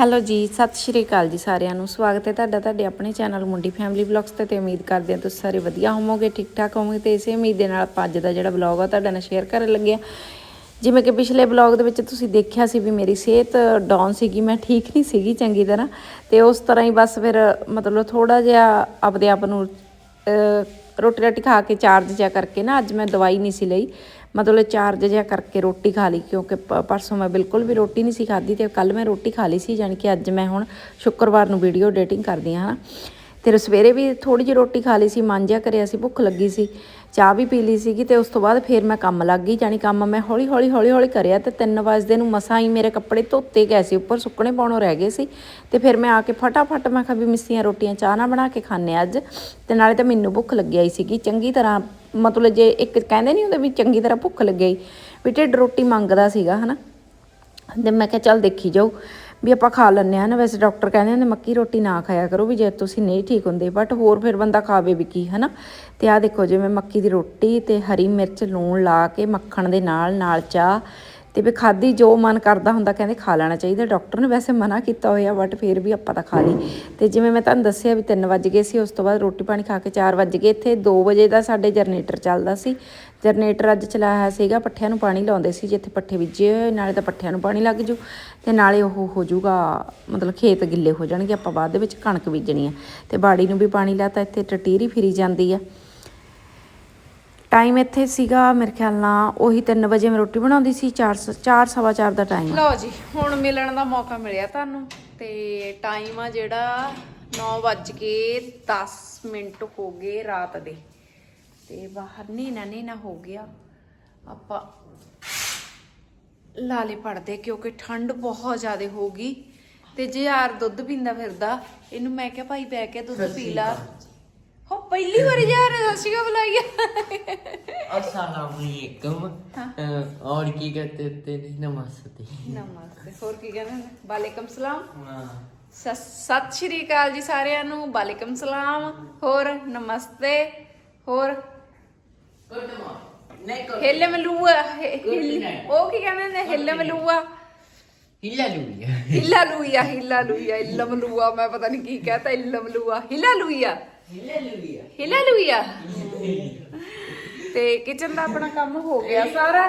Hello ਜੀ, ਸਤਿ ਸ਼੍ਰੀ ਅਕਾਲ ਜੀ ਸਾਰਿਆਂ ਨੂੰ। ਸਵਾਗਤ ਹੈ ਤੁਹਾਡਾ ਤੁਹਾਡੇ ਆਪਣੇ ਚੈਨਲ ਮੁੰਡੀ ਫੈਮਿਲੀ ਵਲੌਗਸ ਤੇ ਤੇ ਉਮੀਦ ਕਰਦੇ ਹਾਂ ਤੁਸੀਂ ਸਾਰੇ ਵਧੀਆ ਹੋਵੋਗੇ ਠੀਕ ਠਾਕ ਹੋਵੋਗੇ ਤੇ ਇਸੇ ਉਮੀਦ ਦੇ ਨਾਲ ਆਪਾਂ ਅੱਜ ਦਾ ਜਿਹੜਾ ਵਲੌਗ ਆ ਤੁਹਾਡੇ ਨਾਲ ਸ਼ੇਅਰ ਕਰਨ ਲੱਗੇ ਹਾਂ। ਜਿਵੇਂ ਕਿ ਪਿਛਲੇ ਵਲੌਗ ਦੇ ਵਿੱਚ ਤੁਸੀਂ ਦੇਖਿਆ ਸੀ ਵੀ ਮੇਰੀ ਸਿਹਤ ਡਾਊਨ ਸੀਗੀ, ਮੈਂ ਠੀਕ ਨਹੀਂ ਸੀਗੀ ਚੰਗੀ ਤਰ੍ਹਾਂ ਤੇ ਉਸ ਤਰ੍ਹਾਂ ਹੀ ਬਸ ਫਿਰ ਮਤਲਬ ਥੋੜਾ ਜਿਹਾ ਆਪਦੇ ਆਪ ਨੂੰ ਰੋਟੀ ਰਾਟੀ ਖਾ ਕੇ ਚਾਰਜ ਜਿਹਾ ਕਰਕੇ ਨਾ ਅੱਜ ਮੈਂ ਦਵਾਈ ਨਹੀਂ ਸੀ ਲਈ। ਮਤਲਬ ਚਾਰਜ ਜਿਹਾ ਕਰਕੇ ਰੋਟੀ ਖਾ ਲਈ, ਕਿਉਂਕਿ ਪ- ਪਰਸੋਂ ਮੈਂ ਬਿਲਕੁਲ ਵੀ ਰੋਟੀ ਨਹੀਂ ਸੀ ਖਾਧੀ ਤੇ ਕੱਲ ਮੈਂ ਰੋਟੀ ਖਾ ਲਈ ਸੀ ਯਾਨੀ ਕਿ ਅੱਜ ਮੈਂ ਹੁਣ ਸ਼ੁੱਕਰਵਾਰ ਨੂੰ ਵੀਡੀਓ ਐਡੀਟਿੰਗ ਕਰਦੀ ਹਾਂ, ਹਨਾ। ਤੇ ਸਵੇਰੇ ਵੀ ਥੋੜੀ ਜਿਹੀ ਰੋਟੀ ਖਾ ਲਈ ਸੀ, ਮਨ ਜਿਹਾ ਕਰਿਆ ਸੀ, ਭੁੱਖ ਲੱਗੀ ਸੀ, ਚਾਹ ਵੀ ਪੀ ਲਈ ਸੀਗੀ ਤੇ ਉਸ ਤੋਂ ਬਾਅਦ ਫੇਰ ਮੈਂ ਕੰਮ ਲੱਗ ਗਈ ਜਾਨੀ ਕੰਮ ਮੈਂ ਹੌਲੀ ਹੌਲੀ ਹੌਲੀ ਹੌਲੀ ਕਰਿਆ ਤੇ 3 ਵਜੇ ਨੂੰ ਮਸਾਂ ਹੀ ਮੇਰੇ ਕੱਪੜੇ ਧੋਤੇ ਗਏ ਸੀ, ਉੱਪਰ ਸੁੱਕਣੇ ਪਾਉਣੋਂ ਰਹਿ ਗਏ ਸੀ, ਤੇ ਫਿਰ ਮੈਂ ਆ ਕੇ ਫਟਾਫਟ ਮੈਂ ਕਿਹਾ ਵੀ ਮਿੱਸੀਆਂ ਰੋਟੀਆਂ ਚਾਹ ਨਾ ਬਣਾ ਕੇ ਖਾਣੇ ਅੱਜ, ਤੇ ਨਾਲੇ ਤਾਂ ਮੈਨੂੰ ਭੁੱਖ ਲੱਗਿਆ ਹੀ ਸੀਗੀ, ਚੰਗੀ ਤਰ੍ਹਾਂ ਮਤਲਬ ਜੇ ਇੱਕ ਕਹਿੰਦੇ ਨਹੀਂ ਹੁੰਦੇ ਵੀ ਚੰਗੀ ਤਰ੍ਹਾਂ ਭੁੱਖ ਲੱਗੀ ਵੀ ਢਿੱਡ ਰੋਟੀ ਮੰਗਦਾ ਸੀਗਾ, ਹਨਾ। ਤੇ ਮੈਂ ਕਿਹਾ ਚੱਲ ਦੇਖੀ ਜਾਓ, ਵੀ ਆਪਾਂ ਖਾ ਲੈਂਦੇ ਹਾਂ ਨਾ ਵੈਸੇ ਡਾਕਟਰ ਕਹਿੰਦੇ ਨੇ ਮੱਕੀ ਰੋਟੀ ਨਾ ਖਾਇਆ ਕਰੋ ਵੀ ਜੇ ਤੁਸੀਂ ਨਹੀਂ ਠੀਕ ਹੁੰਦੇ ਬਟ ਹੋਰ ਫਿਰ ਬੰਦਾ ਖਾਵੇ ਵੀ ਕੀ, ਹਨਾ। ਤੇ ਆਹ ਦੇਖੋ ਜਿਵੇਂ ਮੱਕੀ ਦੀ ਰੋਟੀ ਤੇ ਹਰੀ ਮਿਰਚ ਲੂਣ ਲਾ ਕੇ ਮੱਖਣ ਦੇ ਨਾਲ ਨਾਲ ਚਾਹ ਤੇ ਵੀ ਖਾਦੀ ਜੋ ਮਨ ਕਰਦਾ ਹੁੰਦਾ ਕਹਿੰਦੇ ਖਾ ਲੈਣਾ ਚਾਹੀਦਾ। ਡਾਕਟਰ ਨੇ ਵੈਸੇ ਮਨਾ ਕੀਤਾ ਹੋਇਆ ਬਟ ਫਿਰ ਵੀ ਆਪਾਂ ਤਾਂ ਖਾ ਲਈ। ਤੇ ਜਿਵੇਂ ਮੈਂ ਤੁਹਾਨੂੰ ਦੱਸਿਆ ਵੀ 3 ਵਜ ਗਏ ਸੀ, ਉਸ ਤੋਂ ਬਾਅਦ ਰੋਟੀ ਪਾਣੀ ਖਾ ਕੇ 4 ਵਜ ਗਏ। ਇੱਥੇ 2 ਵਜੇ ਦਾ ਸਾਡੇ ਜਨਰੇਟਰ ਚੱਲਦਾ ਸੀ। ਜਨਰੇਟਰ ਅੱਜ ਚਲਾਇਆ ਹੋਇਆ ਸੀਗਾ, ਪੱਠਿਆਂ ਨੂੰ ਪਾਣੀ ਲਾਉਂਦੇ ਸੀ, ਜਿੱਥੇ ਪੱਠੇ ਬੀਜੇ ਹੋਏ ਨਾਲੇ ਤਾਂ ਪੱਠਿਆਂ ਨੂੰ ਪਾਣੀ ਲੱਗ ਜੂ। ਤੇ ਨਾਲੇ ਉਹ ਹੋ ਜਾਊਗਾ ਮਤਲਬ ਖੇਤ ਗਿੱਲੇ ਹੋ ਜਾਣਗੇ, ਆਪਾਂ ਬਾਅਦ ਦੇ ਵਿੱਚ ਕਣਕ ਬੀਜਣੀ ਆ। ਤੇ ਬਾੜੀ ਨੂੰ ਵੀ ਪਾਣੀ ਲਾਤਾ, ਇੱਥੇ ਟਟੀਰੀ ਫਿਰੀ ਜਾਂਦੀ ਆ। ਟਾਈਮ ਇੱਥੇ ਸੀਗਾ ਮੇਰੇ ਖਿਆਲ ਨਾਲ ਉਹੀ 3 ਵਜੇ ਮੈਂ ਰੋਟੀ ਬਣਾਉਂਦੀ ਸੀ 4 4 ਸਵਾ 4 ਦਾ ਟਾਈਮ ਲਓ ਜੀ ਹੁਣ ਮਿਲਣ ਦਾ ਮੌਕਾ ਮਿਲਿਆ ਤੁਹਾਨੂੰ ਤੇ ਟਾਈਮ ਆ ਜਿਹੜਾ 9:10 ਮਿੰਟ ਹੋ ਗਏ ਰਾਤ ਦੇ। ਤੇ ਬਾਹਰ ਨੀਨਾ ਨੀਨਾ ਹੋ ਗਿਆ। ਆਪਾਂ ਲਾਲੇ ਪੜਦੇ ਕਿਉਂਕਿ ਠੰਡ ਬਹੁਤ ਜ਼ਿਆਦਾ ਹੋ ਗਈ। ਤੇ ਜੇ ਯਾਰ ਦੁੱਧ ਪੀਂਦਾ ਫਿਰਦਾ ਇਹਨੂੰ ਮੈਂ ਕਿਹਾ ਭਾਈ ਬੈ ਕੇ ਦੁੱਧ ਪੀ ਲਾ। ਪਹਿਲੀ ਵਾਰੀ ਯਾਰ ਸਸਿਕਾ ਬੁਲਾਈਆ अस्सलामुअलैकुम अ, और की कहते थे नमस्ते ਨਮਸਤੇ ਹੋਰ ਕੀ ਕਹਿੰਦੇ ਨੇ ਵਾਲੇਕਮ ਸਲਾਮ हाँ ਸ- ਸਤਿ ਸ਼੍ਰੀ ਅਕਾਲ ਜੀ ਸਾਰਿਆਂ ਨੂੰ ਵਾਲੇਕਮ ਸਲਾਮ ਹੋਰ ਨਮਸਤੇ ਹੋਰ नहीं ਹਿੱਲੇ ਮਲੂਆ ਹਿ- Good ਹਿੱਲ- night. ਉਹ ਕੀ ਕਹਿੰਦੇ ਨੇ ਹਿੱਲੇ ਮਲੂਆ हिला लूया ਹਿੱਲਾ ਲੂਆ ਹਿੱਲਾ ਲੂਆ ਹਿੱਲਾ ਮਲੂਆ ਮੈਂ ਪਤਾ ਨਹੀਂ ਕੀ ਕਹਤਾ ਹਿੱਲਾ ਮਲੂਆ ਹਿੱਲਾ ਲੂਆ ਹਾਲੇਲੂਇਆ। ਹਾਲੇਲੂਇਆ। ਤੇ ਕਿਚਨ ਦਾ ਆਪਣਾ ਕੰਮ ਹੋ ਗਿਆ ਸਾਰਾ।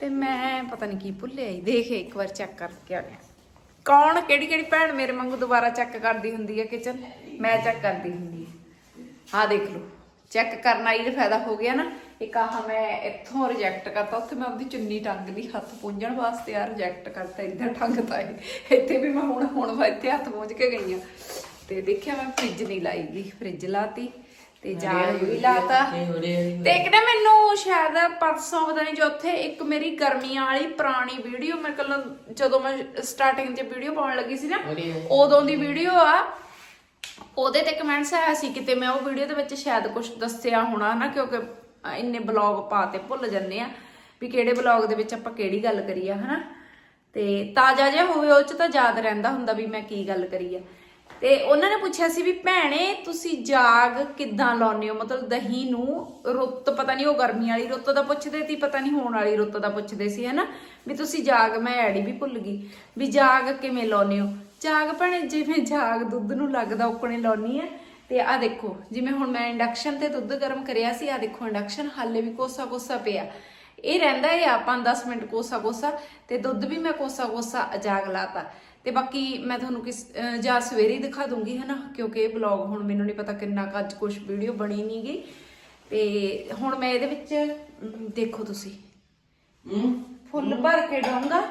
ਤੇ ਮੈਂ ਪਤਾ ਨਹੀਂ ਕੀ ਭੁੱਲਿਆ ਹੀ ਦੇਖ ਇੱਕ ਵਾਰ ਚੈੱਕ ਕਰਕੇ ਆਇਆ ਕੌਣ ਕਿਹੜੀ ਕਿਹੜੀ ਭੈਣ ਮੇਰੇ ਵਾਂਗੂ ਦੁਬਾਰਾ ਚੈੱਕ ਕਰਦੀ ਹੁੰਦੀ ਹੈ ਕਿਚਨ ਮੈਂ ਚੈੱਕ ਕਰਦੀ ਹੁੰਦੀ ਹਾਂ। ਆਹ ਦੇਖ ਲਓ। ਚੈੱਕ ਕਰਨਾ ਹੀ ਫਾਇਦਾ ਹੋ ਗਿਆ ਨਾ। ਇੱਕ ਆਹ ਮੈਂ ਇੱਥੋਂ ਰਿਜੈਕਟ ਕਰਤਾ। ਉੱਥੇ ਮੈਂ ਆਪਦੀ ਚੁੰਨੀ ਟੰਗ ਲਈ ਹੱਥ ਪੂੰਝਣ ਵਾਸਤੇ ਆ ਰਿਜੈਕਟ ਕਰਤਾ। ਇੱਧਰ ਟੰਗਤਾ ਇਹ। ਇੱਥੇ ਵੀ ਮੈਂ ਹੁਣ ਹੁਣ ਇੱਥੇ ਹੱਥ ਪੂੰਝ ਕੇ ਗਈ ਆ ਤੇ ਦੇਖਿਆ ਮੈਂ ਫ੍ਰਿਜ ਨਹੀਂ ਲਾਈ ਗਈ ਫ੍ਰਿਜ ਲਾਤੀ ਤੇ ਜਾਲ ਵੀ ਲਾਤਾ। ਤੇ ਇੱਕ ਨਾ ਮੈਨੂੰ ਸ਼ਾਇਦ ਪਰਸੋਂ ਪਤਾ ਨਹੀਂ ਚੌਥੇ ਇੱਕ ਮੇਰੀ ਗਰਮੀਆਂ ਵਾਲੀ ਪੁਰਾਣੀ ਵੀਡੀਓ ਮੇਰੇ ਕੋਲ ਜਦੋਂ ਮੈਂ ਸਟਾਰਟਿੰਗ 'ਚ ਵੀਡੀਓ ਪਾਉਣ ਲੱਗੀ ਸੀ ਨਾ ਉਦੋਂ ਦੀ ਵੀਡੀਓ ਆ। ਉਹਦੇ ਤੇ ਕਮੈਂਟਸ ਆਇਆ ਸੀ ਕਿਤੇ ਮੈਂ ਉਹ ਵੀਡੀਓ ਦੇ ਵਿੱਚ ਸ਼ਾਇਦ ਕੁਝ ਦੱਸਿਆ ਹੋਣਾ ਨਾ ਕਿਉਂਕਿ ਇੰਨੇ ਬਲੌਗ ਪਾਤੇ ਭੁੱਲ ਜੰਨੇ ਆ ਵੀ ਕਿਹੜੇ ਬਲੌਗ ਦੇ ਵਿੱਚ ਆਪਾਂ ਕਿਹੜੀ ਗੱਲ ਕਰੀ ਆ ਹਨਾ? ਤੇ ਤਾਜ਼ਾ ਜਿਹਾ ਹੋਵੇ ਉਹ ਚ ਤਾਂ ਯਾਦ ਰਹਿੰਦਾ ਹੁੰਦਾ ਵੀ ਮੈਂ ਕੀ ਗੱਲ ਕਰੀ ਆ। ਤੇ ਉਹਨਾਂ ਨੇ ਪੁੱਛਿਆ ਸੀ ਵੀ ਭੈਣੇ ਤੁਸੀਂ ਜਾਗ ਕਿੱਦਾਂ ਲਾਉਂਦੇ ਹੋ? ਮਤਲਬ ਦਹੀਂ ਨੂੰ ਰੁੱਤ ਪਤਾ ਨਹੀਂ ਉਹ ਗਰਮੀ ਵਾਲੀ ਰੁੱਤ ਦਾ ਪੁੱਛਦੇ ਸੀ, ਪਤਾ ਨਹੀਂ ਹੋਣ ਵਾਲੀ ਰੁੱਤ ਦਾ ਪੁੱਛਦੇ ਸੀ, ਹਨਾ? ਵੀ ਤੁਸੀਂ ਜਾਗ, ਮੈਂ ਐੜੀ ਵੀ ਭੁੱਲ ਗਈ। ਵੀ ਜਾਗ ਕਿਵੇਂ ਲਾਉਂਦੇ ਹੋ? ਜਾਗ ਭੈਣੇ, ਜਿਵੇਂ ਜਾਗ ਦੁੱਧ ਨੂੰ ਲੱਗਦਾ, ਉਕਣੇ ਲਾਉਣੀ ਆ। ਤੇ ਆ ਦੇਖੋ, ਜਿਵੇਂ ਹੁਣ ਮੈਂ ਇੰਡਕਸ਼ਨ ਤੇ ਦੁੱਧ ਗਰਮ ਕਰਿਆ ਸੀ ਆ ਦੇਖੋ ਇੰਡਕਸ਼ਨ ਹਾਲੇ ਵੀ ਕੋਸਾ ਕੋਸਾ ਪਿਆ। ਇਹ ਰਹਿੰਦਾ ਹੈ ਆਪਾਂ 5-10 ਮਿੰਟ ਕੋਸਾ ਕੋਸਾ ਤੇ ਦੁੱਧ ਵੀ ਮੈਂ ਕੋਸਾ ਕੋਸਾ ਜਾਗ ਲਾਤਾ। ਤੇ ਬਾਕੀ ਮੈਂ ਤੁਹਾਨੂੰ ਕਿਸ ਜਾਂ ਸਵੇਰੇ ਦਿਖਾ ਦੂੰਗੀ ਹਨਾ? ਕਿਉਂਕਿ ਇਹ ਵਲੌਗ ਹੁਣ ਮੈਨੂੰ ਨਹੀਂ ਪਤਾ ਕਿੰਨਾ ਕੁ ਅੱਜ ਕੁਝ ਵੀਡੀਓ ਬਣੀ ਨਹੀਂ ਗਈ। ਤੇ ਹੁਣ ਮੈਂ ਇਹਦੇ ਵਿੱਚ ਦੇਖੋ ਤੁਸੀਂ। ਫੁੱਲ ਭਰ ਕੇ ਡਾਉਂਗਾ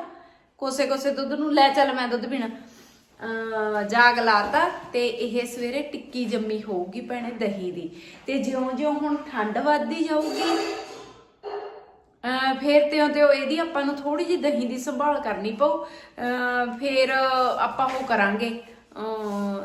ਕੋਸੇ ਕੋਸੇ ਦੁੱਧ ਨੂੰ ਲੈ ਚੱਲ ਮੈਂ ਦੁੱਧ ਪੀਣਾ। ਜਾਗ ਲਾਤਾ ਤੇ ਇਹ ਸਵੇਰੇ ਟਿੱਕੀ ਜੰਮੀ ਹੋਊਗੀ ਭੈਣੇ ਦਹੀਂ ਦੀ। ਤੇ ਜਿਉਂ-ਜਿਉਂ ਹੁਣ ਠੰਡ ਵੱਧਦੀ ਜਾਊਗੀ ਫੇਰ ਤੇ ਤੇ ਇਹਦੀ ਆਪਾਂ ਨੂੰ ਥੋੜੀ ਜਿਹੀ ਦਹੀਂ ਦੀ ਸੰਭਾਲ ਕਰਨੀ ਪਊ। ਫੇਰ ਆਪਾਂ ਉਹ ਕਰਾਂਗੇ।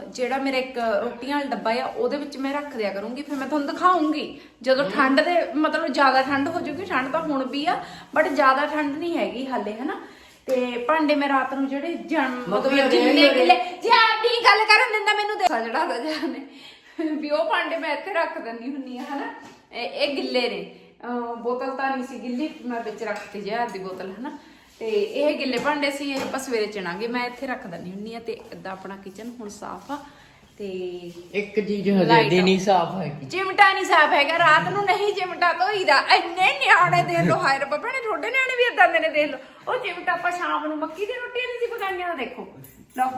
ਜਿਹੜਾ ਮੇਰਾ ਇੱਕ ਰੋਟੀਆਂ ਵਾਲਾ ਡੱਬਾ ਆ ਉਹਦੇ ਵਿੱਚ ਮੈਂ ਰੱਖ ਦਿਆ ਕਰੂੰਗੀ। ਫਿਰ ਮੈਂ ਤੁਹਾਨੂੰ ਦਿਖਾਉਂਗੀ। ਜਦੋਂ ਠੰਡ ਦੇ ਮਤਲਬ ਜ਼ਿਆਦਾ ਠੰਡ ਹੋ ਜੂਗੀ ਠੰਡ ਤਾਂ ਹੁਣ ਵੀ ਆ ਬਟ ਜ਼ਿਆਦਾ ਠੰਡ ਨਹੀਂ ਹੈਗੀ ਹਾਲੇ ਹਨਾ? ਤੇ ਭਾਂਡੇ ਮੈਂ ਰਾਤ ਨੂੰ ਜਿਹੜੇ ਜਨ ਮਤਲਬ ਜਿੰਨੇ ਕਿਲੇ ਜੇ ਆਪਣੀ ਗੱਲ ਕਰਨ ਦਿੰਦਾ ਮੈਨੂੰ ਦੇ ਚੜਾਦਾ ਜਾਨੇ ਵੀ ਉਹ ਭਾਂਡੇ ਮੈਂ ਇੱਥੇ ਰੱਖ ਦਿੰਦੀ ਹੁੰਨੀ ਆ ਹਨਾ? ਇਹ ਗਿੱਲੇ ਨੇ। ਬੋਤਲ ਤਾਂ ਨਹੀਂ ਸੀ ਗਿੱਲੀ ਮੈਂ ਵਿੱਚ ਰੱਖਤੀ ਜੇ ਆਦੀ ਬੋਤਲ ਹਨਾ? ਤੇ ਇਹ ਗਿੱਲੇ ਭਾਂਡੇ ਸੀ ਇਹ ਆਪਾਂ ਸਵੇਰੇ ਚਣਾਂਗੇ ਮੈਂ ਇੱਥੇ ਰੱਖ ਦਿੰਦੀ ਹੁੰਨੀ ਆ ਤੇ ਇਦਾਂ ਆਪਣਾ ਕਿਚਨ ਹੁਣ ਸਾਫ਼ ਆ ਤੇ ਇੱਕ ਚੀਜ਼ ਹਜੇ ਦੀ। ਨਹੀਂ ਸਾਫ਼ ਹੈਗੀ। ਚਿਮਟਾ ਨਹੀਂ ਸਾਫ਼ ਹੈਗਾ ਰਾਤ ਨੂੰ ਨਹੀਂ ਚਿਮਟਾ ਧੋਈਦਾ ਇੰਨੇ ਨਿਆਣੇ ਦੇ ਲੋ ਹਾਇਰ ਬੱਬਾ ਨੇ ਤੁਹਾਡੇ ਨਿਆਣੇ ਵੀ ਇਦਾਂ ਦੇ ਨੇ ਦੇਖ ਲਓ। ਉਹ ਚਿਮਟਾ ਆਪਾਂ ਸ਼ਾਮ ਨੂੰ ਮੱਕੀ ਦੀ ਰੋਟੀ ਨਹੀਂ ਸੀ ਪਕਾਈਆਂ ਦੇਖੋ। ਲਓ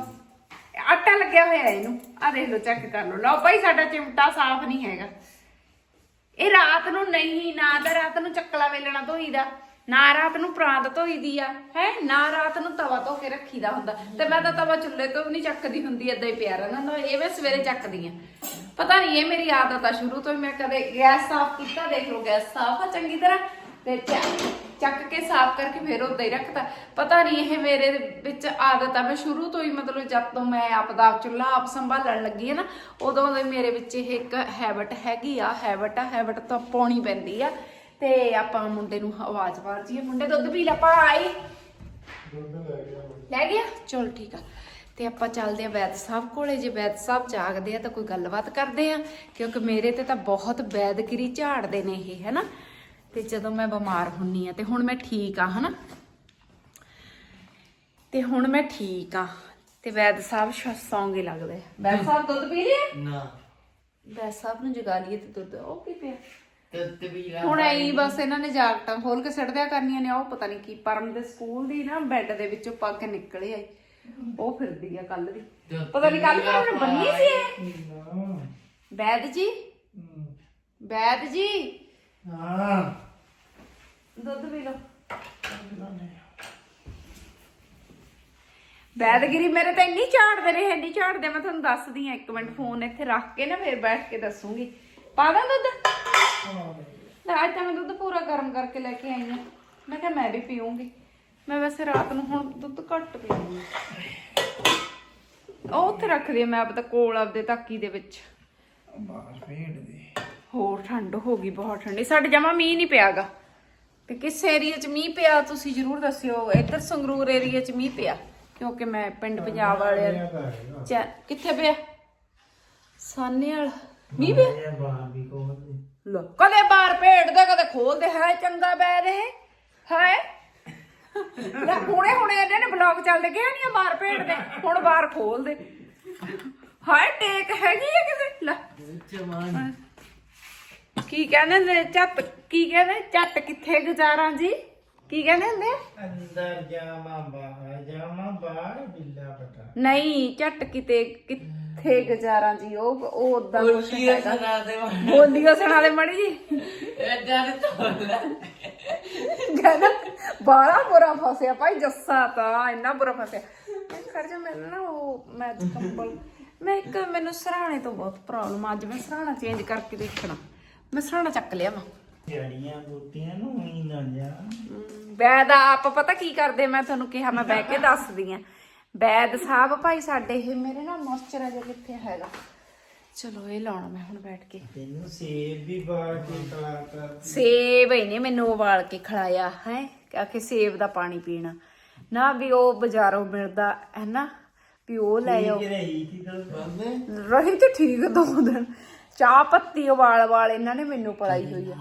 ਆਟਾ ਲੱਗਿਆ ਹੋਇਆ ਇਹਨੂੰ ਆ ਦੇਖ ਲਓ ਚੈੱਕ ਕਰ ਲਓ। ਲਓ ਭਾਈ ਸਾਡਾ ਚਿਮਟਾ ਸਾਫ਼ ਨਹੀਂ ਹੈਗਾ। ਇਹ ਰਾਤ ਨੂੰ ਨਹੀਂ, ਨਾ ਤਾਂ ਰਾਤ ਨੂੰ ਚੱਕਲਾ ਵੇਲਣਾ ਧੋਈਦਾ, ਨਾ ਰਾਤ ਨੂੰ ਪ੍ਰਾਂਤ ਧੋਈਦੀ ਆ, ਹੈ? ਨਾ ਰਾਤ ਨੂੰ ਤਵਾ ਧੋ ਕੇ ਰੱਖੀਦਾ ਹੁੰਦਾ। ਤੇ ਮੈਂ ਤਾਂ ਤਵਾ ਚੁੱਲ੍ਹੇ ਤੋਂ ਵੀ ਨਹੀਂ ਚੱਕਦੀ ਹੁੰਦੀ, ਏਦਾਂ ਹੀ ਪਿਆ ਰਹਿੰਦਾ ਇਹ ਮੈਂ ਸਵੇਰੇ ਚੱਕਦੀ ਆ। ਪਤਾ ਨਹੀਂ ਇਹ ਮੇਰੀ ਆਦਤ ਆ ਸ਼ੁਰੂ ਤੋਂ ਹੀ ਮੈਂ ਕਦੇ ਗੈਸ ਸਾਫ਼ ਕੀਤਾ, ਦੇਖ ਲਓ ਗੈਸ ਸਾਫ਼ ਆ ਚੰਗੀ ਤਰ੍ਹਾਂ, ਤੇ ਚੱਕ ਕੇ ਸਾਫ਼ ਕਰਕੇ ਫਿਰ ਉੱਦਾਂ ਹੀ ਰੱਖਤਾ। ਪਤਾ ਨਹੀਂ ਇਹ ਮੇਰੇ ਵਿੱਚ ਆਦਤ ਆ। ਮੈਂ ਸ਼ੁਰੂ ਤੋਂ ਹੀ ਮਤਲਬ ਜਦ ਤੋਂ ਮੈਂ ਆਪਦਾ ਚੁੱਲ੍ਹਾ ਆਪ ਸੰਭਾਲਣ ਲੱਗੀ ਹੈ ਨਾ ਉਦੋਂ ਦੇ ਮੇਰੇ ਵਿੱਚ ਇਹ ਇੱਕ ਹੈਬਿਟ ਹੈਗੀ ਆ। ਹੈਬਿਟ ਆ ਹੈਬਿਟ ਤਾਂ ਪਾਉਣੀ ਪੈਂਦੀ ਆ। ਤੇ ਆਪਾਂ ਮੁੰਡੇ ਨੂੰ ਆਵਾਜ਼ ਮਾਰ ਜੀਏ ਮੁੰਡੇ ਦੁੱਧ ਪੀ ਲੈ ਪਾ ਆਈ ਲੈ ਗਿਆ? ਚਲ ਠੀਕ ਆ। ਤੇ ਆਪਾਂ ਚੱਲਦੇ ਆ ਵੈਦ ਸਾਹਿਬ ਕੋਲੇ। ਜੇ ਵੈਦ ਸਾਹਿਬ ਜਾਗਦੇ ਆ ਤਾਂ ਕੋਈ ਗੱਲਬਾਤ ਕਰਦੇ ਆ। ਕਿਉਂਕਿ ਮੇਰੇ ਤੇ ਤਾਂ ਬਹੁਤ ਵੈਦਗਿਰੀ ਝਾੜਦੇ ਨੇ ਇਹ ਹੈਨਾ? ਤੇ ਜਦੋਂ ਮੈਂ ਬਿਮਾਰ ਹੁੰਨੀ ਆ ਤੇ ਹੁਣ ਮੈਂ ਠੀਕ ਆ ਹਨਾ? ਤੇ ਹੁਣ ਮੈਂ ਠੀਕ ਆ ਤੇ ਵੈਦ ਸਾਹਿਬ ਸ਼- ਸੌਂਗੇ ਲੱਗਦੇ। ਵੈਦ ਸਾਹਿਬ ਦੁੱਧ ਪੀ ਲਿਆ? ਨਾ। ਵੈਦ ਸਾਹਿਬ ਨੂੰ ਜਗਾ ਲਈਏ ਤੇ ਦੁੱਧ ਉਹ ਕੀ ਪਿਆ? ਹੁਣ ਐਂ ਬਸ ਇਹਨਾਂ ਨੇ ਜਾਕਟਾਂ ਖੋਲ ਕੇ ਸੜਦਿਆ ਕਰਨੀਆਂ ਨੇ ਉਹ ਪਤਾ ਨਹੀਂ ਕੀ ਪਰਮ ਦੇ ਸਕੂਲ ਦੀ ਨਾ ਬੈੱਡ ਦੇ ਵਿੱਚੋਂ ਪੱਗ ਨਿਕਲੇ ਆਈ ਉਹ ਫਿਰਦੀ ਆ ਕੱਲ ਦੀ। ਪਤਾ ਨਹੀਂ ਕੱਲ ਪਰਮ ਬੰਨੀ ਸੀ ਇਹ? ਵੈਦ ਜੀ? ਵੈਦ ਜੀ? ਹਾਂ। ਦੁੱਧ ਪੀ ਲਓ। ਵੈਦਗਿਰੀ ਮੇਰੇ ਤਾਂ ਇੰਨੀ ਝਾੜਦੇ ਨੇ ਇੰਨੀ ਝਾੜਦੇ ਮੈਂ ਤੁਹਾਨੂੰ ਦੱਸਦੀ ਆ ਇੱਕ ਮਿੰਟ ਫੋਨ ਇੱਥੇ ਰੱਖ ਕੇ ਨਾ ਫਿਰ ਬੈਠ ਕੇ ਦੱਸੂਗੀ। ਪਾ ਦਾਂ ਦੁੱਧ। ਲੈ ਅੱਜ ਤਾਂ ਮੈਂ ਦੁੱਧ ਪੂਰਾ ਗਰਮ ਕਰਕੇ ਲੈ ਕੇ ਆਈ ਆ ਮੈਂ ਕਿਹਾ ਮੈਂ ਵੀ ਪੀਉਂਗੀ ਮੈਂ ਵੈਸੇ ਰਾਤ ਨੂੰ ਹੁਣ ਦੁੱਧ ਘੱਟ ਪੀਉਂਗੀ ਉਹ ਉੱਥੇ ਰੱਖਦੀ ਆ ਮੈਂ ਆਪਦਾ ਕੋਲ ਆਪਦੇ ਤਾਕੀ ਦੇ ਵਿੱਚ। ਬਾਹਰ ਫੇੜ ਦੇ। ਹੋਰ ਠੰਡ ਹੋ ਗਈ ਬਹੁਤ ਠੰਡੀ। ਸਾਡੇ ਜਮਾ ਮੀਂਹ ਨਹੀਂ ਪਿਆਗਾ। ਤੇ ਕਿਸ ਏਰੀਆ 'ਚ ਮੀਂਹ ਪਿਆ ਤੁਸੀਂ ਜਰੂਰ ਦੱਸਿਓ। ਇੱਧਰ ਸੰਗਰੂਰ ਏਰੀਆ 'ਚ ਮੀਂਹ ਪਿਆ ਕਿਉਂਕਿ ਮੈਂ ਪਿੰਡ ਪੰਜਾਬ ਵਾਲਿਆਂ ਚ ਕਿੱਥੇ ਪਿਆ? ਸਾਨੇ ਵਾਲ। ਮੀਂਹ ਪਿਆ? ਲੋ ਕਦੇ ਬਾਹਰ ਭੇੜਦੇ ਕਦੇ ਖੋਲਦੇ ਹੈ ਚੰਗਾ ਬੈ ਰਹੇ ਹੈ ਲੈ ਹੁਣੇ ਹੁਣੇ ਇਹਨੇ ਨੇ ਬਲੌਗ ਚੱਲਦੇ। ਗਿਆ ਨਹੀਂ ਬਾਹਰ ਭੇੜਦੇ ਹੁਣ ਬਾਹਰ ਖੋਲਦੇ ਹਾਏ ਟੇਕ ਹੈਗੀ ਆ ਕਿਸੇ ਲੈ। ਕੀ ਕਹਿੰਦੇ ਨੇ? ਚੱਤ ਕੀ ਕਹਿੰਦੇ? ਚੱਟ ਕਿੱਥੇ ਗੁਜ਼ਾਰਾਂ ਜੀ? ਕੀ ਕਹਿੰਦੇ ਹੁੰਦੇ? ਆ? ਅੰਦਰ ਜਾਮਾ ਬਾਹਰ ਜਾਮਾ ਬਾਹਰ ਬਿੱਲਾ ਬਟਾ। ਨਹੀਂ ਝੱਟ ਕਿਤੇ ਕਿੱਥੇ ਗੁਜ਼ਾਰਾਂ ਜੀ? ਉਹ ਉਹ ਉਦਾਂ ਕੁਛ ਹੈਗਾ। ਸੁਣਾ ਦੇ ਬੋਲੀਓ ਸੁਣਾ ਦੇ ਮੜੀ ਜੀ। ਇਹ ਜਦ ਤੋਲਾ ਕਹਿੰਦਾ ਬਾਰਾ ਬੁਰਾ ਫਸਿਆ ਭਾਈ ਜੱਸਾ ਤਾਂ ਇੰਨਾ ਬੁਰਾ ਫਸਿਆ। ਮੈਂ ਕਰ ਜਾ ਮੈਨੂੰ ਨਾ ਉਹ ਮੈਂ ਅੱਜ ਕੰਬਲ ਮੈਂ ਇੱਕ ਮੈਨੂੰ ਸਰਾਣੇ ਤੋਂ ਬਹੁਤ ਪ੍ਰੋਬਲਮ ਅੱਜ ਮੈਂ ਸਰਾਣਾ ਚੇਂਜ ਕਰਕੇ ਦੇਖਣਾ। ਮੈਂ ਸਰਾਣਾ ਚੱਕ ਲਿਆ ਵਾ। ਜੜੀਆਂ ਬੂਟੀਆਂ ਨੂੰ ਹੀ ਨਾ ਜਾ। ਵੈਦ ਆਪ ਪਤਾ ਕੀ ਕਰਦੇ? ਮੈਂ ਤੁਹਾਨੂੰ ਕਿਹਾ ਮੈਂ ਬਹਿ ਕੇ ਦੱਸਦੀ ਆ ਵੈਦ ਸਾਹਿਬ ਭਾਈ ਸਾਡੇ ਇਹ ਮੇਰੇ ਨਾਲ ਮੋਇਸਚਰਾਈਜ਼ਰ ਕਿੱਥੇ ਹੈਗਾ? ਚਲੋ ਇਹ ਲਾਉਣਾ ਮੈਂ ਹੁਣ ਬੈਠ ਕੇ। ਤੈਨੂੰ ਸੇਬ ਵੀ ਬਾਹਰ ਕੇ ਕਲਾ ਕਰ। ਸੇਬ ਇਹਨੇ ਮੈਨੂੰ ਉਬਾਲ ਕੇ ਖਿਲਾਇਆ ਹੈ? ਆਖੇ ਸੇਬ ਦਾ ਪਾਣੀ ਪੀਣਾ। ਨਾ ਵੀ ਉਹ ਬਾਜ਼ਾਰੋਂ ਮਿਲਦਾ ਹੈ ਨਾ? ਵੀ ਉਹ ਲੈ ਆਓ। ਕਿ ਰਹੀ ਕਿ ਤਾਂ ਬੰਦੇ। ਰਹੀ ਤੇ ਠੀਕ ਦੋ ਦਿਨ। ਚਾਹ ਪੱਤੀ ਉਬਾਲ ਵਾਲ ਇਹਨਾਂ ਨੇ ਮੈਨੂੰ ਪੜਾਈ ਹੋਈ ਆ।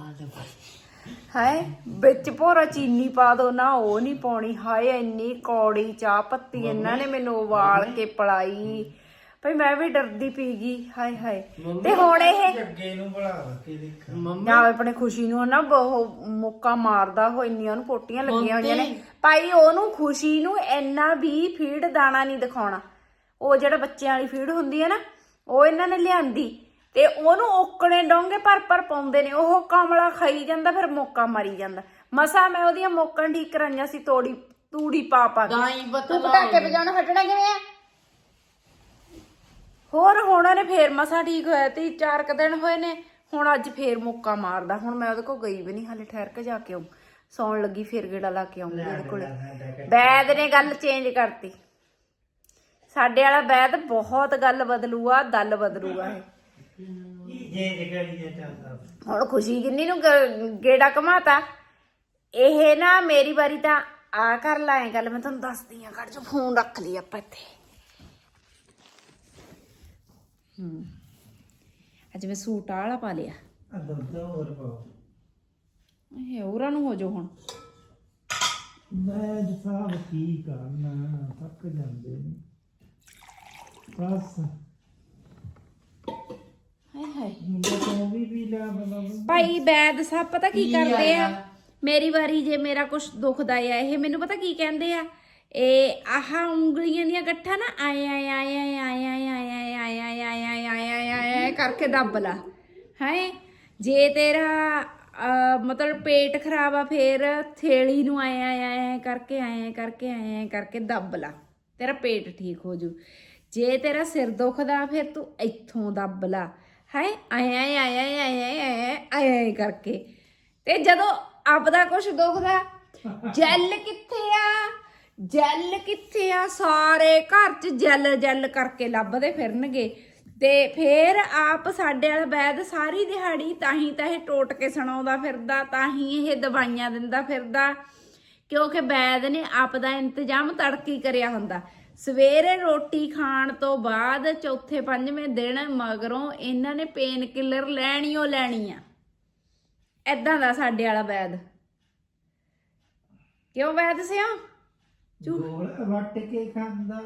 ਹਾਏ ਵਿੱਚ ਭੋਰਾ ਚੀਨੀ ਪਾ ਦੋ ਨਾ ਉਹ ਨਹੀਂ ਪਾਉਣੀ। ਹਾਏ ਇੰਨੀ ਕੌੜੀ ਚਾਹ ਪੱਤੀ ਇਹਨਾਂ ਨੇ ਮੈਨੂੰ ਉਬਾਲ ਕੇ ਪੜਾਈ ਭਈ ਮੈਂ ਵੀ ਡਰਦੀ ਪੀ ਗਈ। ਹਾਏ ਹਾਏ। ਤੇ ਹੁਣ ਇਹ ਅੱਗੇ ਨੂੰ ਬੜਾ ਕੇ ਦੇਖ। ਨਾ ਆਪਣੇ ਖੁਸ਼ੀ ਨੂੰ ਨਾ ਉਹ ਮੌਕਾ ਮਾਰਦਾ ਹੋ ਇੰਨੀਆਂ ਨੂੰ ਪੋਟੀਆਂ ਲੱਗੀਆਂ ਹੋਈਆਂ ਨੇ। ਭਾਈ ਉਹਨੂੰ ਖੁਸ਼ੀ ਨੂੰ ਇੰਨਾ ਵੀ ਫੀਡ ਦਾਣਾ ਨਹੀਂ ਦਿਖਾਉਣਾ। ਉਹ ਜਿਹੜਾ ਬੱਚਿਆਂ ਵਾਲੀ ਫੀਡ ਹੁੰਦੀ ਹੈ ਨਾ ਉਹ ਇਹਨਾਂ ਨੇ ਲਿਆਂਦੀ। ਤੇ ਉਹਨੂੰ ਓਕਣੇ ਡੋਂਗੇ ਪਰ ਪਰ ਪਾਉਂਦੇ ਨੇ ਉਹ ਕਮਲਾ ਖਾਈ ਜਾਂਦਾ ਫਿਰ ਮੌਕਾ ਮਾਰੀ ਜਾਂਦਾ। ਮਸਾ ਮੈਂ ਉਹਦੀਆਂ ਮੌਕਾਂ ਠੀਕ ਕਰਾਈਆਂ ਸੀ ਤੋੜੀ ਤੂੜੀ ਪਾ ਪਾ ਕੇ। ਗਾਈ ਤੂੰ ਬਤਲਾ ਪਟਾਕੇ ਵਜਾਉਣਾ ਹਟਣਾ ਕਿਵੇਂ ਆ? ਹੋਰ ਹੁਣ ਉਹਨੇ ਫੇਰ ਮਸਾ ਠੀਕ ਹੋਇਆ ਤੇ ਚਾਰ ਕ ਦਿਨ ਹੋਏ ਨੇ ਹੁਣ ਅੱਜ ਫੇਰ ਮੁੱਕਾ ਮਾਰਦਾ। ਹੁਣ ਮੈਂ ਉਹਦੇ ਕੋਲ ਗਈ ਵੀ ਨਹੀਂ ਹਾਲੇ ਠਹਿਰ ਕੇ ਜਾ ਕੇ ਆਉਂ ਸੌਣ ਲੱਗੀ ਫੇਰ ਗੇੜਾ ਲਾ ਕੇ ਆਉਂਗੀ ਉਹਦੇ ਕੋਲੇ। ਬੈਦ ਨੇ ਗੱਲ ਚੇਂਜ ਕਰਤੀ। ਸਾਡੇ ਵਾਲਾ ਬੈਦ ਬਹੁਤ ਗੱਲ ਬਦਲੂਆ ਦਲ ਬਦਲੂਗਾ ਇਹ। ਹੁਣ ਖੁਸ਼ੀ ਕਿੰਨੀ ਨੂੰ ਗ- ਗੇੜਾ ਕਮਾਤਾ ਇਹ ਨਾ ਮੇਰੀ ਵਾਰੀ ਤਾਂ ਆ ਕਰ ਲਾਏ ਗੱਲ ਮੈਂ ਤੁਹਾਨੂੰ ਦੱਸਦੀ ਆ ਕੱਢ ਜੋ ਫੋਨ ਰੱਖ ਲਈ ਆਪਾਂ ਇੱਥੇ। ਹੂੰ। ਅੱਜ ਮੈਂ ਸੂਟ ਆਹ ਵਾਲਾ ਪਾ ਲਿਆ। ਇਹ ਹੋਰਾਂ ਨੂੰ ਹੋ ਜੋ ਹੁਣ। ਮੈਂ ਸਾਹਿਬ ਕੀ ਕਰਨਾ ਥੱਕ ਜਾਂਦੇ ਨੇ। ਬਸ। ਹਾਏ ਤੋਂ ਵੀ ਵੀ ਲਾ ਬਣਾ ਭਾਈ ਬੈਦ ਸਾਹਿਬ ਪਤਾ ਕੀ ਕਰਦੇ ਆ ਮੇਰੀ ਵਾਰੀ ਜੇ ਮੇਰਾ ਕੁਝ ਦੁਖਦਾ ਆ ਇਹ ਮੈਨੂੰ ਪਤਾ ਕੀ ਕਹਿੰਦੇ ਆ ਇਹ ਆਹ ਉਂਗਲੀਆਂ ਦੀਆਂ ਗੱਠਾਂ ਨਾ ਆਏ ਆਏ ਆਏ ਆਏ ਆਏ ਆਏ ਆਏ ਆਏ ਆਏ ਆਏ ਆਏ ਆਏ ਆਏ ਆਏ ਆਏ ਆਏ ਕਰਕੇ ਦੱਬ ਲਾ ਹੈ ਜੇ ਤੇਰਾ ਮਤਲਬ ਪੇਟ ਖਰਾਬ ਆ ਫੇਰ ਥੇਲੀ ਨੂੰ ਆਏ ਆਏ ਆਏ ਆਏ ਕਰਕੇ ਆਏ ਆਏ ਕਰਕੇ ਆਏ ਆਏ ਕਰਕੇ ਦੱਬ ਲਾ ਤੇਰਾ ਪੇਟ ਠੀਕ ਹੋ ਜੂ ਜੇ ਤੇਰਾ ਸਿਰ ਦੁਖਦਾ ਫਿਰ ਤੂੰ ਇੱਥੋਂ ਦੱਬ ਲਾ ਹੈ? ਆਏ ਆਏ ਆਏ ਆਏ ਆਏ ਆਏ ਆਏ ਆਏ ਆਏ ਕਰਕੇ। ਤੇ ਜਦੋਂ ਆਪਦਾ ਕੁਝ ਦੁਖਦਾ, ਜੈਲ ਕਿੱਥੇ ਆ? ਜੈਲ ਕਿੱਥੇ ਆ? ਸਾਰੇ ਘਰ ਚ ਜੈਲ ਜੈਲ ਕਰਕੇ ਲੱਭਦੇ ਫਿਰਨਗੇ। ਤੇ ਫੇਰ ਆਪ ਸਾਡੇ ਵਾਲਾ ਵੈਦ ਸਾਰੀ ਦਿਹਾੜੀ ਤਾਂ ਹੀ ਤਾਂ ਇਹ ਟੋਟ ਕੇ ਸੁਣਾਉਂਦਾ ਫਿਰਦਾ ਤਾਂ ਹੀ ਇਹ ਦਵਾਈਆਂ ਦਿੰਦਾ ਫਿਰਦਾ। ਕਿਉਂਕਿ ਵੈਦ ਨੇ ਆਪ ਦਾ ਇੰਤਜ਼ਾਮ ਤੜਕੀ ਕਰਿਆ ਹੁੰਦਾ। ਸਵੇਰੇ ਰੋਟੀ ਖਾਣ ਤੋਂ ਬਾਅਦ ਚੌਥੇ ਪੰਜਵੇਂ ਦਿਨ ਮਗਰੋਂ ਇਹਨਾਂ ਨੇ ਪੇਨ ਕਿਲਰ ਲੈਣੀ ਓ ਲੈਣੀ ਆ ਐਦਾਂ ਦਾ ਸਾਡੇ ਵਾਲਾ ਵੈਦ। ਕਿਉਂ ਵੈਦ ਸਿਆ ਗੋਲ ਵੱਟ ਕੇ ਖਾਂਦਾ।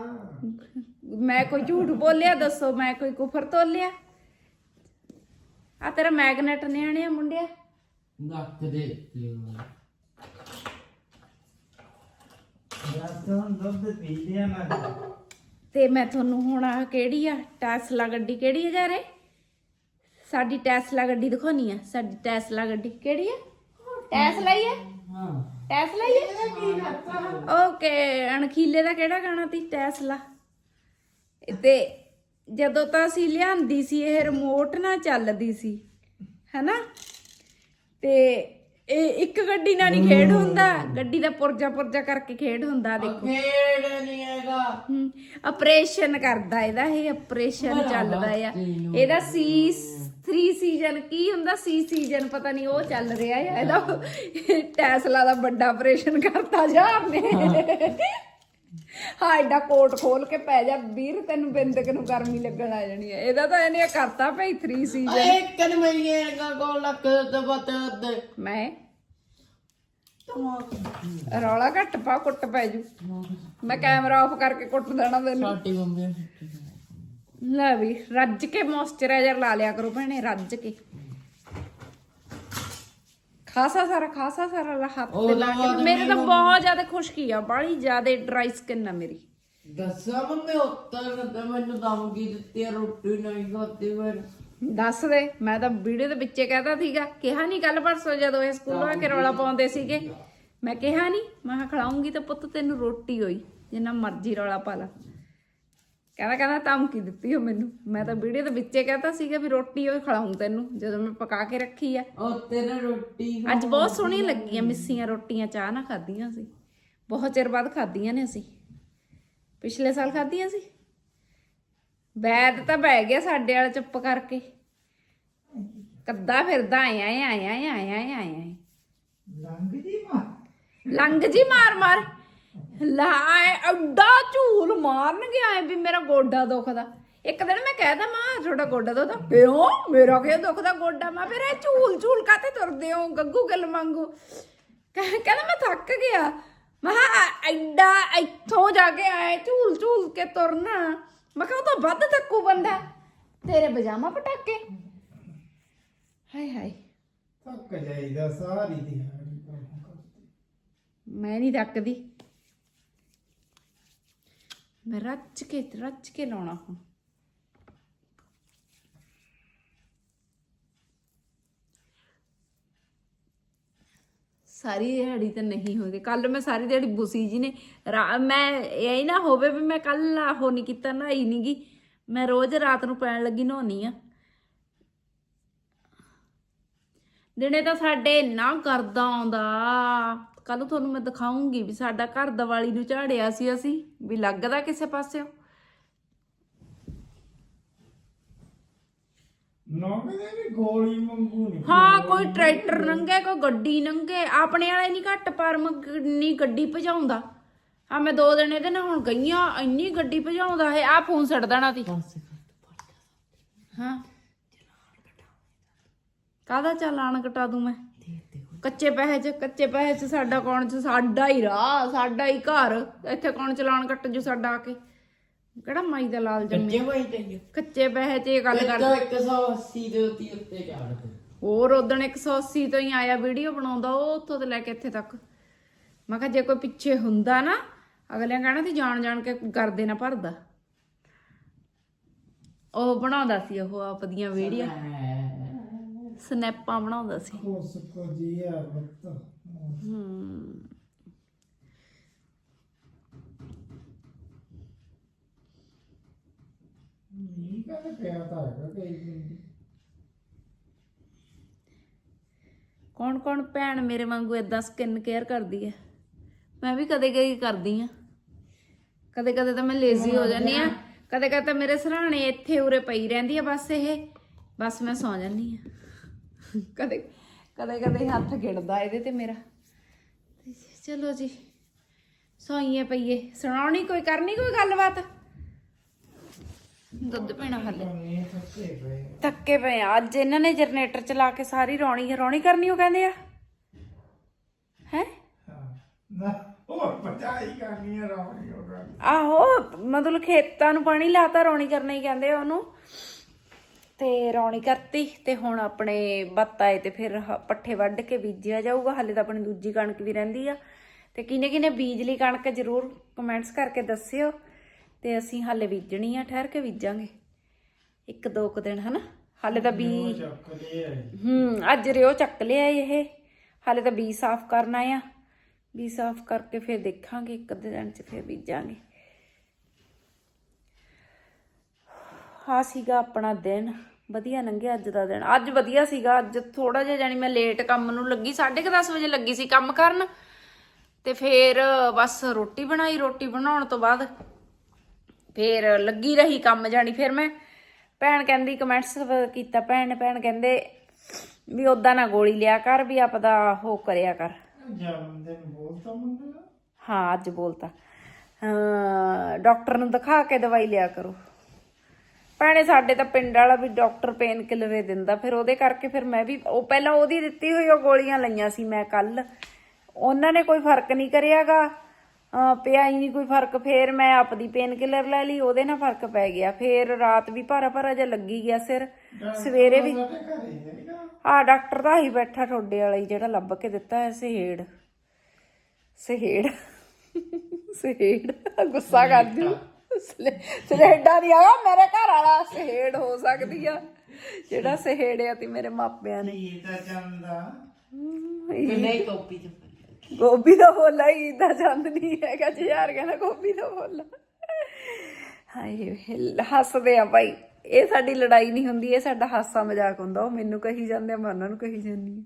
ਮੈਂ ਕੋਈ ਝੂਠ ਬੋਲਿਆ ਦੱਸੋ ਮੈਂ ਕੋਈ ਕੁਫਰ ਤੋਲਿਆ? ਆ ਤੇਰਾ ਮੈਗਨੇਟ ਨਿਆਣਿਆ ਮੁੰਡਿਆ। ਰੱਖ ਦੇ। ਦੁੱਧ ਪੀ ਲਿਆ ਨਾ ਤੇ। ਮੈਂ ਤੁਹਾਨੂੰ ਹੁਣ ਆਹ ਕਿਹੜੀ ਆ? ਟੈਸਲਾ ਗੱਡੀ ਕਿਹੜੀ ਆ ਜਾ ਸਾਡੀ ਟੈਸਲਾ ਗੱਡੀ ਦਿਖਾਉਣੀ ਆ। ਸਾਡੀ ਟੈਸਲਾ ਗੱਡੀ ਕਿਹੜੀ ਆ? ਟੈਸਲਾ ਹੀ ਆ? ਹਾਂ। ਟੈਸਲਾ ਹੀ ਆ? ਓਕੇ ਅਣਖੀਲੇ ਦਾ ਕਿਹੜਾ ਗਾਣਾ ਤੀ ਟੈਸਲਾ। ਤੇ ਜਦੋਂ ਤਾਂ ਅਸੀਂ ਲਿਆਂਦੀ ਸੀ ਇਹ ਰਿਮੋਟ ਨਾਲ ਚੱਲਦੀ ਸੀ ਹੈਨਾ? ਤੇ ਇਹ ਇੱਕ ਗੱਡੀ ਨਾਲ ਨਹੀਂ ਖੇਡ ਹੁੰਦਾ। ਗੱਡੀ ਦਾ ਪੁਰਜਾ ਪੁਰਜਾ ਕਰਕੇ ਖੇਡ ਹੁੰਦਾ ਦੇਖੋ। ਖੇਡ ਨਹੀਂ ਹੈਗਾ। ਆਪਰੇਸ਼ਨ ਕਰਦਾ ਇਹਦਾ ਇਹ ਆਪਰੇਸ਼ਨ ਚੱਲਦਾ ਆ। ਇਹਦਾ ਸੀ 3 ਸੀਜ਼ਨ ਕੀ ਹੁੰਦਾ ਸੀ ਸੀਜ਼ਨ ਪਤਾ ਨਹੀਂ ਉਹ ਚੱਲ ਰਿਹਾ ਆ। ਇਹਦਾ ਟੈਸਲਾ ਦਾ ਵੱਡਾ ਆਪਰੇਸ਼ਨ ਕਰਤਾ ਯਾਰ ਨੇ ਹਾਂ ਐਡਾ ਕੋਟ ਖੋਲ ਕੇ ਪੈ ਜਾ ਵੀਰ ਤੈਨੂੰ ਬਿੰਦਕ ਨੂੰ ਗਰਮੀ ਲੱਗਣ ਆ ਜਾਣੀ ਹੈ ਇਹਦਾ ਤਾਂ ਇਹਨੇ ਕਰਤਾ ਭਈ 3 ਸੀਜ਼ਨ ਇੱਕ ਨ ਮੇਰੀਏ ਕੋ ਲੱਕ ਤੇ ਬਤੇ ਦੇ ਮੈਂ? ਰੌਲਾ ਘੱਟ ਪਾ ਕੁੱਟ ਪੈ ਜੂ। ਮੈਂ ਕੈਮਰਾ ਆਫ ਕਰਕੇ ਕੁੱਟ ਦੇਣਾ ਤੈਨੂੰ। ਸਾਡੀ ਮੰਮੀ ਲੈ ਵੀ ਰੱਜ ਕੇ ਮੋਇਸਚਰਾਈਜ਼ਰ ਲਾ ਲਿਆ ਕਰੋ ਭੈਣੇ ਰੱਜ ਕੇ। ਖਾਸਾ ਸਾਰਾ ਖਾਸਾ ਸਾਰਾ ਲਾ ਹੱਥ ਤੇ ਲਾ ਕੇ ਮੇਰੇ ਤਾਂ ਬਹੁਤ ਜ਼ਿਆਦਾ ਖੁਸ਼ਕੀ ਆ ਬੜੀ ਜ਼ਿਆਦਾ ਡਰਾਈ ਸਕਿਨ ਆ ਮੇਰੀ। ਦੱਸਾਂ ਮੰਮੀ ਉੱਤਰ ਤੇ ਮੈਨੂੰ ਦਮ ਕੀ ਦਿੱਤੀ ਆ, ਰੋਟੀ ਨਹੀਂ ਖਾਤੀ ਫਿਰ ਦੱਸ ਦੇ ਮੈਂ ਤਾਂ ਵੀਡੀਓ ਦੇ ਵਿੱਚੇ ਕਹਤਾ ਸੀਗਾ ਕਿਹਾ ਨਹੀਂ ਕੱਲ ਪਰਸੋਂ ਜਦੋਂ ਇਹ ਸਕੂਲੋਂ ਆ ਕੇ ਰੌਲਾ ਪਾਉਂਦੇ ਸੀਗੇ। ਮੈਂ ਕਿਹਾ ਨਹੀਂ ਮੈਂ ਕਿਹਾ ਖਿਲਾਉਂਗੀ ਤਾਂ ਪੁੱਤ ਤੈਨੂੰ ਰੋਟੀ ਹੋਈ ਜਿੰਨਾ ਮਰਜ਼ੀ ਰੌਲਾ ਪਾ ਲਾ। ਕਹਿੰਦਾ ਕਹਿੰਦਾ ਧਮਕੀ ਦਿੱਤੀ ਉਹ ਮੈਨੂੰ। ਮੈਂ ਤਾਂ ਵੀਡੀਓ ਦੇ ਵਿੱਚੇ ਕਹਤਾ ਸੀਗਾ ਵੀ ਰੋਟੀ ਹੋਈ ਖਿਲਾਉਂ ਤੈਨੂੰ ਜਦੋਂ ਮੈਂ ਪਕਾ ਕੇ ਰੱਖੀ ਆ। ਉਹ ਤੇਰੇ ਰੋਟੀ ਅੱਜ ਬਹੁਤ ਸੋਹਣੀਆਂ ਲੱਗੀਆਂ ਮਿੱਸੀਆਂ ਰੋਟੀਆਂ ਚਾਹ ਨਾਲ ਖਾਧੀਆਂ ਸੀ। ਬਹੁਤ ਚਿਰ ਬਾਅਦ ਖਾਧੀਆਂ ਨੇ ਅਸੀਂ। ਪਿਛਲੇ ਸਾਲ ਖਾਧੀਆਂ ਸੀ। ਬੈਦ ਤਾਂ ਬਹਿ ਗਿਆ ਸਾਡੇ ਵਾਲਾ ਚੁੱਪ ਕਰਕੇ। ਕੱਦਾ ਫਿਰਦਾ ਆਇਆ ਆਇਆ ਆਇਆ ਆਇਆ ਆਇਆ ਲੰਘ ਜੀ ਮਾ ਲੰਗ ਜੀ ਮਾਰ ਮਾਰ ਲਾਏ ਅੱਡਾ ਝੂਲ ਮਾਰਨਗੇ ਆਏ ਵੀ ਮੇਰਾ ਗੋਡਾ ਦੁਖਦਾ। ਇੱਕ ਦਿਨ ਮੈਂ ਕਹਿਦਾ ਮਾਂ ਤੁਹਾਡਾ ਗੋਡਾ ਦੁਖਦਾ। ਕਿਉਂ? ਮੇਰਾ ਕਿਉਂ ਦੁਖਦਾ ਗੋਡਾ? ਮੈਂ ਫਿਰ ਇਹ ਝੂਲ ਝੂਲ ਕਾਤੇ ਤੁਰਦੇ ਹੋ ਗੱਗੂ ਗੱਲ ਮੰਗੂ ਕਹਿ- ਕਹਿੰਦਾ ਮੈਂ ਥੱਕ ਗਿਆ। ਮੈਂ ਐਡਾ ਇੱਥੋਂ ਜਾ ਕੇ ਆਏ ਝੂਲ ਝੂਲ ਕੇ ਤੁਰਨਾ। ਮੈਂ ਕਿਹਾ ਉਹ ਤਾਂ ਵੱਧ ਥੱਕੂ ਬੰਦਾ। ਤੇਰੇ ਪਜਾਮਾ ਪਟਾਕੇ? ਹਾਏ ਹਾਏ। ਥੱਕ ਜਾਈਦਾ ਸਾਰੀ ਦਿਹਾੜੀ ਕੰਮ ਕਰਦੇ ਮੈਂ ਨਹੀਂ ਥੱਕਦੀ। ਮੈਂ ਰੱਜ ਕੇ ਰੱਜ ਕੇ ਲਾਉਣਾ ਹੁਣ। ਸਾਰੀ ਦਿਹਾੜੀ ਤਾਂ ਨਹੀਂ ਹੁੰਦੀ ਕੱਲ ਮੈਂ ਸਾਰੀ ਦਿਹਾੜੀ ਬੁਸੀ ਜੀ ਨੇ। ਰਾ- ਮੈਂ ਇਹ ਨਾ ਹੋਵੇ ਵੀ ਮੈਂ ਕੱਲ ਉਹ ਨਹੀਂ ਕੀਤਾ, ਨਹਾਈ ਨਹੀਂ ਗੀ। ਮੈਂ ਰੋਜ਼ ਰਾਤ ਨੂੰ ਪੈਣ ਲੱਗੀ ਨਹਾਉਣੀ ਆ। ਦਿਨੇ ਤਾਂ ਸਾਡੇ ਇੰਨਾ ਕਰਦਾ ਆਉਂਦਾ। ਕੱਲ ਤੁਹਾਨੂੰ ਮੈਂ ਦਿਖਾਉਂਗੀ ਵੀ ਸਾਡਾ ਘਰ ਦੀਵਾਲੀ ਨੂੰ ਝਾੜਿਆ ਸੀ ਅਸੀਂ ਵੀ ਲੱਗਦਾ ਕਿਸੇ ਪਾਸਿਓ? ਨੌਕਦੇ ਵੀ ਗੋਲੀ ਮੰਗੂ ਨਹੀਂ ਹਾਂ ਕੋਈ ਟਰੈਕਟਰ ਨੰਗੇ ਕੋਈ ਗੱਡੀ ਨੰਗੇ ਆਪਣੇ ਵਾਲੇ ਨਹੀਂ ਘੱਟ ਪਰ ਨਹੀਂ ਗੱਡੀ ਭਜਾਉਂਦਾ। ਆ ਮੈਂ ਦੋ ਦਿਨ ਇਹਦੇ ਨਾਲ ਹੁਣ ਗਈਆਂ ਇੰਨੀ ਗੱਡੀ ਭਜਾਉਂਦਾ ਹੈ ਆ ਫੋਨ ਛੱਡ ਦੇਣਾ ਤੀ ਹਾਂ। ਕਾਹਦਾ ਚਾਲਾਨ ਕਟਾ ਦੂੰ ਮੈਂ? ਕੱਚੇ ਪੈਸੇ 'ਚ ਕੱਚੇ ਪੈਸੇ 'ਚ ਸਾਡਾ ਕੌਣ ਚ? ਸਾਡਾ ਹੀ ਰਾਹ ਸਾਡਾ ਹੀ ਘਰ। ਇੱਥੇ ਕੌਣ ਚਲਾਨ ਕੱਟ ਜੂ ਸਾਡਾ ਆ ਕੇ? ਕਿਹੜਾ ਮਾਈ ਦਾ ਲਾਲ ਜੰਮੇ? ਕੱਚੇ ਭਾਈ ਤੇ ਕੱਚੇ ਪੈਸੇ 'ਚ ਇਹ ਗੱਲ ਕਰ ਤਾਂ 180 ਦੇ ਉੱਤੇ ਉੱਤੇ ਚੜ ਹੋਰ ਉਦਣ 180 ਤੋਂ ਹੀ ਆਇਆ ਵੀਡੀਓ ਬਣਾਉਂਦਾ ਉਹ ਉੱਥੋਂ ਤੋਂ ਲੈ ਕੇ ਇੱਥੇ ਤੱਕ। ਮੈਂ ਕਿਹਾ ਜੇ ਕੋਈ ਪਿੱਛੇ ਹੁੰਦਾ ਨਾ ਅਗਲਿਆਂ ਕਹਿਣਾ ਤੇ ਜਾਣ ਜਾਣ ਕੇ ਕਰਦੇ ਨਾ ਭਰਦਾ। ਉਹ ਬਣਾਉਂਦਾ ਸੀ ਉਹ ਆਪ ਦੀਆਂ ਵੀਡੀਓ। ਸਨੈਪਾਂ ਬਣਾਉਂਦਾ ਸੀ। ਉਸ ਕੋ ਜੀ ਆ ਬੱਤ। ਹਮ ਇਹ ਕਹਿੰਦੇ ਪਿਆ ਤਾਂ ਹੈਗਾ ਕਈ ਦਿਨ ਕੌਣ ਕੌਣ ਭੈਣ ਮੇਰੇ ਵਾਂਗੂ ਏਦਾਂ ਸਕਿਨ ਕੇਅਰ ਕਰਦੀ ਹੈ? ਮੈਂ ਵੀ ਕਦੇ ਕਦੇ ਕਰਦੀ ਆ ਕਦੇ ਕਦੇ ਤਾਂ ਮੈਂ ਲੇਜ਼ੀ ਹੋ ਜਾਂਦੀ ਆ ਕਦੇ ਕਦੇ ਤਾਂ ਮੇਰੇ ਸਰਾਣੇ ਇੱਥੇ ਉਰੇ ਪਈ ਰਹਿੰਦੀ ਆ ਬਸ ਇਹ। ਬਸ ਮੈਂ ਸੌ ਜਾਂਦੀ ਆ ਕਦੇ ਕਦੇ ਕਦੇ ਹੱਥ ਗਿੜਦਾ ਇਹਦੇ ਤੇ ਮੇਰਾ। ਚਲੋ ਜੀ, ਸੋਈਏ ਪਈਏ। ਸੁਣਾਉਣੀ ਕੋਈ, ਕਰਨੀ ਕੋਈ ਗੱਲਬਾਤ? ਦੁੱਧ ਪੀਣਾ ਹਾਲੇ। ਥੱਕੇ ਪਏ ਆ। ਅੱਜ ਇਹਨਾਂ ਨੇ ਜਨਰੇਟਰ ਚਲਾ ਕੇ ਸਾਰੀ ਰੌਣੀ ਰੌਣੀ ਕਰਨੀ ਉਹ ਕਹਿੰਦੇ ਆ? ਹੈ? ਆਹੋ, ਮਤਲਬ ਖੇਤਾਂ ਨੂੰ ਪਾਣੀ ਲਾਤਾ, ਰੌਣੀ ਕਰਨਾ ਹੀ ਕਹਿੰਦੇ ਆ ਉਹਨੂੰ। ਤੇ ਰੌਣੀ ਕਰਤੀ ਤੇ ਹੁਣ ਆਪਣੇ ਬੱਤ ਆਏ ਤੇ ਫਿਰ ਪੱਠੇ ਵੱਢ ਕੇ ਬੀਜਿਆ ਜਾਊਗਾ ਹਾਲੇ ਤਾਂ ਆਪਣੀ ਦੂਜੀ ਕਣਕ ਵੀ ਰਹਿੰਦੀ ਆ। ਤੇ ਕਿਨੇ ਕਿਨੇ ਬੀਜ ਲਈ ਕਣਕ ਜ਼ਰੂਰ ਕਮੈਂਟਸ ਕਰਕੇ ਦੱਸਿਓ। ਤੇ ਅਸੀਂ ਹਾਲੇ ਬੀਜਣੀ ਆ ਠਹਿਰ ਕੇ ਬੀਜਾਂਗੇ। ਇੱਕ ਦੋ ਕੁ ਦਿਨ ਹਨਾ? ਹਾਲੇ ਤਾਂ ਬੀ ਹੂੰ ਅੱਜ ਰਿਓ ਚੱਕ ਲਿਆ ਇਹ। ਹਾਲੇ ਤਾਂ ਬੀ ਸਾਫ਼ ਕਰਨਾ ਆ। ਬੀ ਸਾਫ਼ ਕਰਕੇ ਫਿਰ ਦੇਖਾਂਗੇ ਇੱਕ ਦਿਨ ਚ ਫਿਰ ਬੀਜਾਂਗੇ। ਹਾਂ ਸੀਗਾ ਆਪਣਾ ਦਿਨ। ਵਧੀਆ ਲੰਘਿਆ ਅੱਜ ਦਾ ਦਿਨ। ਅੱਜ ਵਧੀਆ ਸੀਗਾ। ਅੱਜ ਥੋੜਾ ਜਿਹਾ ਜਾਨੀ ਮੈਂ ਲੇਟ ਕੰਮ ਨੂੰ ਲੱਗੀ। 10:30 ਵਜੇ ਲੱਗੀ ਸੀ ਕੰਮ ਕਰਨ। ਤੇ ਫਿਰ ਬਸ ਰੋਟੀ ਬਣਾਈ। ਰੋਟੀ ਬਣਾਉਣ ਤੋਂ ਬਾਅਦ ਫਿਰ ਲੱਗੀ ਰਹੀ ਕੰਮ ਜਾਣੀ। ਫਿਰ ਮੈਂ ਭੈਣ ਕਹਿੰਦੀ ਕਮੈਂਟਸ ਕੀਤਾ ਭੈਣ ਨੇ। ਭੈਣ ਕਹਿੰਦੇ ਵੀ ਉਦਾਂ ਨਾ ਗੋਲੀ ਲਿਆ ਕਰ, ਵੀ ਆਪਦਾ ਹੋ ਕਰਿਆ ਕਰ। ਹਾਂ, ਅੱਜ ਬੋਲਤਾ। ਅਹ ਡਾਕਟਰ ਨੂੰ ਦਿਖਾ ਕੇ ਦਵਾਈ ਲਿਆ ਕਰੋ। ਭੈਣੇ ਸਾਡੇ ਤਾਂ ਪਿੰਡ ਵਾਲਾ ਵੀ ਡਾਕਟਰ ਪੇਨ ਕਿਲਰ ਹੀ ਦਿੰਦਾ। ਫਿਰ ਉਹਦੇ ਕਰਕੇ ਫਿਰ ਮੈਂ ਵੀ ਉਹ ਪਹਿਲਾਂ ਉਹਦੀ ਦਿੱਤੀ ਹੋਈ ਉਹ ਗੋਲੀਆਂ ਲਈਆਂ ਸੀ ਮੈਂ ਕੱਲ ਉਹਨਾਂ ਨੇ ਕੋਈ ਫ਼ਰਕ ਨਹੀਂ ਕਰਿਆਗਾ। ਪਿਆ ਹੀ ਨਹੀਂ ਕੋਈ ਫ਼ਰਕ। ਫੇਰ ਮੈਂ ਆਪਦੀ ਪੇਨ ਕਿਲਰ ਲੈ ਲਈ ਉਹਦੇ ਨਾਲ ਫ਼ਰਕ ਪੈ ਗਿਆ। ਫੇਰ ਰਾਤ ਵੀ ਭਾਰਾ ਭਾਰਾ ਜਿਹਾ ਲੱਗੀ ਗਿਆ ਸਿਰ। ਸਵੇਰੇ ਵੀ ਆ ਡਾਕਟਰ ਦਾ ਹੀ ਬੈਠਾ ਠੋਡੇ ਵਾਲਾ ਹੀ ਜਿਹੜਾ ਲੱਭ ਕੇ ਦਿੱਤਾ ਹੈ ਸਹੇੜ। ਸਹੇੜ। ਸਹੇੜ। ਗੁੱਸਾ ਕਰਦੀ। ਸਹੇੜਾ ਨਹੀਂ ਆ ਮੇਰੇ ਘਰ ਵਾਲਾ ਸਹੇੜ ਹੋ ਸਕਦੀ ਆ। ਜਿਹੜਾ ਸਹੇੜਿਆ ਤੀ ਮੇਰੇ ਮਾਪਿਆਂ ਨੇ। ਇਹ ਤਾਂ ਚੰਦਾ ਨਹੀਂ ਟੋਪੀ ਚ ਗੋਭੀ ਦਾ ਬੋਲਾ ਹੀ ਤਾਂ ਚੰਦ ਨਹੀਂ ਹੈਗਾ ਜੀ ਯਾਰ ਕਹਿੰਦਾ ਗੋਭੀ ਦਾ ਬੋਲਾ ਹਾਏ ਵੇ, ਹੱਸਦੇ ਆ ਭਾਈ। ਇਹ ਸਾਡੀ ਲੜਾਈ ਨਹੀਂ ਹੁੰਦੀ ਇਹ ਸਾਡਾ ਹਾਸਾ ਮਜ਼ਾਕ ਹੁੰਦਾ ਉਹ ਮੈਨੂੰ ਕਹੀ ਜਾਂਦੇ ਆ ਮੈਂ ਉਹਨਾਂ ਨੂੰ ਕਹੀ ਜਾਂਦੀ ਹਾਂ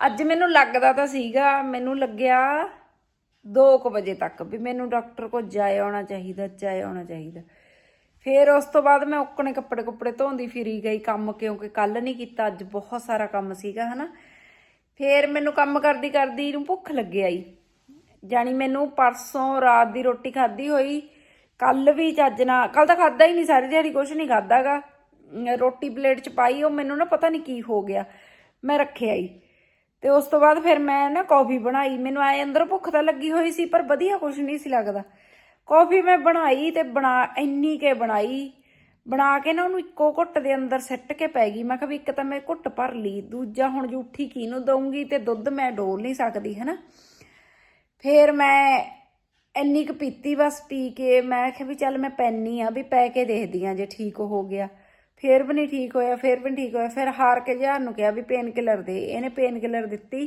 ਅੱਜ ਮੈਨੂੰ ਲੱਗਦਾ ਤਾਂ ਸੀਗਾ ਮੈਨੂੰ ਲੱਗਿਆ 2 ਵਜੇ ਤੱਕ ਵੀ ਮੈਨੂੰ ਡਾਕਟਰ ਕੋਲ ਜਾਏ ਆਉਣਾ ਚਾਹੀਦਾ, ਜਾਏ ਆਉਣਾ ਚਾਹੀਦਾ। ਫਿਰ ਉਸ ਤੋਂ ਬਾਅਦ ਮੈਂ ਉੱਕਣੇ ਕੱਪੜੇ ਕੁੱਪੜੇ ਧੋਂਦੀ ਫਿਰੀ ਗਈ ਕੰਮ, ਕਿਉਂਕਿ ਕੱਲ ਨਹੀਂ ਕੀਤਾ, ਅੱਜ ਬਹੁਤ ਸਾਰਾ ਕੰਮ ਸੀਗਾ, ਹਨਾ। ਫਿਰ ਮੈਨੂੰ ਕੰਮ ਕਰਦੀ ਕਰਦੀ ਨੂੰ ਭੁੱਖ ਲੱਗ ਆਈ। ਜਾਣੀ ਮੈਨੂੰ ਪਰਸੋਂ ਰਾਤ ਦੀ ਰੋਟੀ ਖਾਧੀ ਹੋਈ, ਕੱਲ ਵੀ ਚੱਜ ਨਾ ਕੱਲ ਤਾਂ ਖਾਦਾ ਹੀ ਨਹੀਂ, ਸਾਰੀ ਦਿਹਾੜੀ ਕੁਝ ਨਹੀਂ ਖਾਦਾਗਾ ਰੋਟੀ ਪਲੇਟ ਚ ਪਾਈ, ਉਹ ਮੈਨੂੰ ਨਾ ਪਤਾ ਨਹੀਂ ਕੀ ਹੋ ਗਿਆ। ਮੈਂ ਰੱਖਿਆ ਹੀ ਤੇ ਉਸ ਤੋਂ ਬਾਅਦ ਫਿਰ ਮੈਂ ਨਾ ਕੌਫੀ ਬਣਾਈ। ਮੈਨੂੰ ਆਏ ਅੰਦਰ ਭੁੱਖ ਤਾਂ ਲੱਗੀ ਹੋਈ ਸੀ, ਪਰ ਵਧੀਆ ਕੁਝ ਨਹੀਂ ਸੀ ਲੱਗਦਾ। ਕੌਫੀ ਮੈਂ ਬਣਾਈ ਤੇ ਬਣਾ, ਇੰਨੀ ਕੇ ਬਣਾਈ। ਬਣਾ ਕੇ ਨਾ ਉਹਨੂੰ ਇੱਕੋ ਘੁੱਟ ਦੇ ਅੰਦਰ ਸਿੱਟ ਕੇ ਪੈ ਗਈ। ਮੈਂ ਕਿਹਾ ਵੀ ਇੱਕ ਤਾਂ ਮੈਂ ਘੁੱਟ ਭਰ ਲਈ, ਦੂਜਾ ਹੁਣ ਜੂਠੀ ਕਿਹਨੂੰ ਦਊਂਗੀ ਤੇ ਦੁੱਧ ਮੈਂ ਡੋਲ ਨਹੀਂ ਸਕਦੀ ਹੈ ਨਾ ਫਿਰ ਮੈਂ ਇੰਨੀ ਕੁ ਪੀਤੀ ਬਸ, ਪੀ ਕੇ ਮੈਂ ਕਿਹਾ ਵੀ ਚੱਲ ਮੈਂ ਪੈਣੀ ਆ, ਵੀ ਪੈ ਕੇ ਦੇਖਦੀ ਆ ਜੇ ਠੀਕ ਹੋ ਗਿਆ। ਫਿਰ ਵੀ ਨਹੀਂ ਠੀਕ ਹੋਇਆ, ਫਿਰ ਵੀ ਨਹੀਂ ਠੀਕ ਹੋਇਆ। ਫਿਰ ਹਾਰ ਕੇ ਜਹਾਨ ਨੂੰ ਕਿਹਾ ਵੀ ਪੇਨ ਕਿਲਰ ਦੇ, ਇਹਨੇ ਪੇਨ ਕਿਲਰ ਦਿੱਤੀ।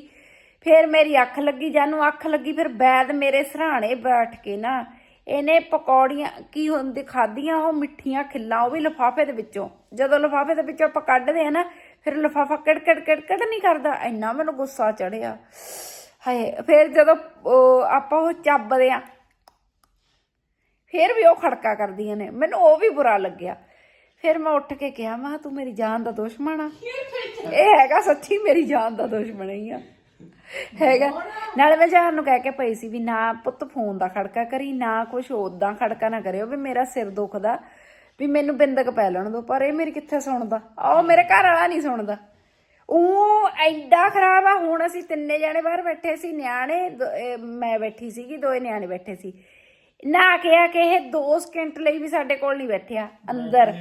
ਫਿਰ ਮੇਰੀ ਅੱਖ ਲੱਗੀ, ਜਾਨੂੰ ਅੱਖ ਲੱਗੀ, ਫਿਰ ਬੈਦ ਮੇਰੇ ਸਰਾਣੇ ਬੈਠ ਕੇ ਨਾ, ਇਹਨੇ ਪਕੌੜੀਆਂ ਕੀ ਹੁੰਦੀ, ਖਾਧੀਆਂ ਉਹ ਮਿੱਠੀਆਂ ਖਿੱਲਾਂ, ਉਹ ਵੀ ਲਿਫਾਫੇ ਦੇ ਵਿੱਚੋਂ। ਜਦੋਂ ਲਿਫਾਫੇ ਦੇ ਵਿੱਚੋਂ ਆਪਾਂ ਕੱਢਦੇ ਆ ਨਾ, ਫਿਰ ਲਿਫਾਫਾ ਕਿੜ ਕਿੜ ਨਹੀਂ ਕਰਦਾ। ਇੰਨਾ ਮੈਨੂੰ ਗੁੱਸਾ ਚੜਿਆ। ਹਾਏ, ਫਿਰ ਜਦੋਂ ਆਪਾਂ ਉਹ ਚੱਬਦੇ ਆ, ਫਿਰ ਵੀ ਉਹ ਖੜਕਾ ਕਰਦੀਆਂ ਨੇ। ਮੈਨੂੰ ਉਹ ਵੀ ਬੁਰਾ ਲੱਗਿਆ। ਫਿਰ ਮੈਂ ਉੱਠ ਕੇ ਕਿਹਾ ਮੈਂ ਕਿਹਾ, ਤੂੰ ਮੇਰੀ ਜਾਨ ਦਾ ਦੁਸ਼ਮਣ ਆ। ਇਹ ਹੈਗਾ ਸੱਚੀ ਮੇਰੀ ਜਾਨ ਦਾ ਦੁਸ਼ਮਣ ਹੀ ਆ। ਹੈਗਾ। ਨਾਲੇ ਮੈਂ ਜਾਨ ਨੂੰ ਕਹਿ ਕੇ ਪਈ ਸੀ ਵੀ ਨਾ ਪੁੱਤ ਫੋਨ ਦਾ ਖੜਕਾ ਕਰੀ ਨਾ ਕੁਛ ਉਦਾਂ ਖੜਕਾ ਨਾ ਕਰਿਓ ਵੀ ਮੇਰਾ ਸਿਰ ਦੁਖਦਾ ਵੀ ਮੈਨੂੰ ਬਿੰਦਕ ਪੈ ਲੈਣ ਦੋ ਪਰ ਇਹ ਮੇਰੀ ਕਿੱਥੇ ਸੁਣਦਾ? ਉਹ ਮੇਰੇ ਘਰ ਵਾਲਾ ਨਹੀਂ ਸੁਣਦਾ। ਉਹ ਐਡਾ ਖਰਾਬ ਆ ਹੁਣ ਅਸੀਂ ਤਿੰਨੇ ਜਾਣੇ ਬਾਹਰ ਬੈਠੇ ਸੀ ਨਿਆਣੇ ਦੋ- ਇਹ ਮੈਂ ਬੈਠੀ ਸੀਗੀ ਦੋਏ ਨਿਆਣੇ ਬੈਠੇ ਸੀ। ਨਾ ਕਿਹਾ ਕਿ ਇਹ 2 ਸਕਿੰਟ ਲਈ ਵੀ ਸਾਡੇ ਕੋਲ ਨਹੀਂ ਬੈਠਿਆ ਅੰਦਰ।